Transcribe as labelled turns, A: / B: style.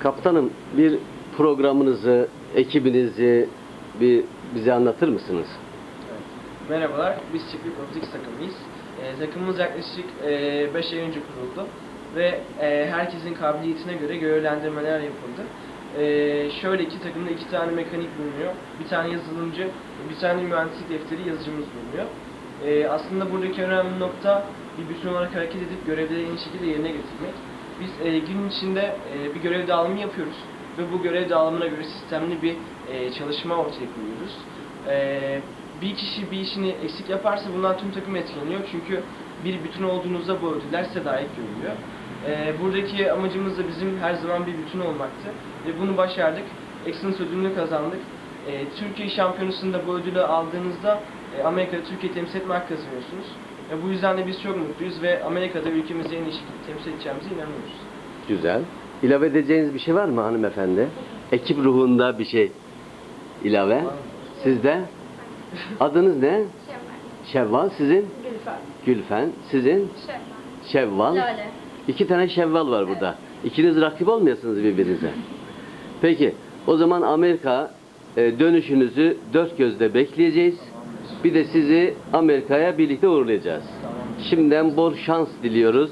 A: Kaptanım bir programınızı, ekibinizi bir bize anlatır mısınız?
B: Merhabalar, biz Çiftlik Robotics takımıyız. Ee, takımımız yaklaşık 5 ay önce kuruldu ve e, herkesin kabiliyetine göre görevlendirmeler yapıldı. Ee, şöyle ki takımda iki tane mekanik bulunuyor, bir tane yazılımcı, bir tane mühendislik defteri yazıcımız bulunuyor. Ee, aslında buradaki önemli nokta bir bütün olarak hareket edip görevleri en şekilde yerine getirmek. Biz e, gün içinde e, bir görev dağılımı yapıyoruz ve bu görev dağılımına göre sistemli bir e, çalışma ortaya koyuyoruz. E, bir kişi bir işini eksik yaparsa bundan tüm takım etkileniyor çünkü bir bütün olduğunuzda bu ödüller size dair görülüyor. E, buradaki amacımız da bizim her zaman bir bütün olmaktı ve bunu başardık. Excellence ödülünü kazandık. E, Türkiye şampiyonasında bu ödülü aldığınızda e, Amerika'da Türkiye temsil etme hakkı kazanıyorsunuz. E, bu yüzden de biz çok mutluyuz ve Amerika'da ülkemizi en iyi şekilde temsil edeceğimize inanıyoruz.
A: Güzel. İlave edeceğiniz bir şey var mı hanımefendi? Ekip ruhunda bir şey ilave. Sizde? Adınız ne? Şevval. Sizin?
C: Gülfer.
A: Gülfen. Sizin?
C: Şevval.
A: Şevval.
C: Lale.
A: İki tane Şevval var burada. İkiniz rakip olmayasınız birbirinize. Peki. O zaman Amerika e, dönüşünüzü dört gözle bekleyeceğiz. Bir de sizi Amerika'ya birlikte uğurlayacağız. Şimdiden bol şans diliyoruz.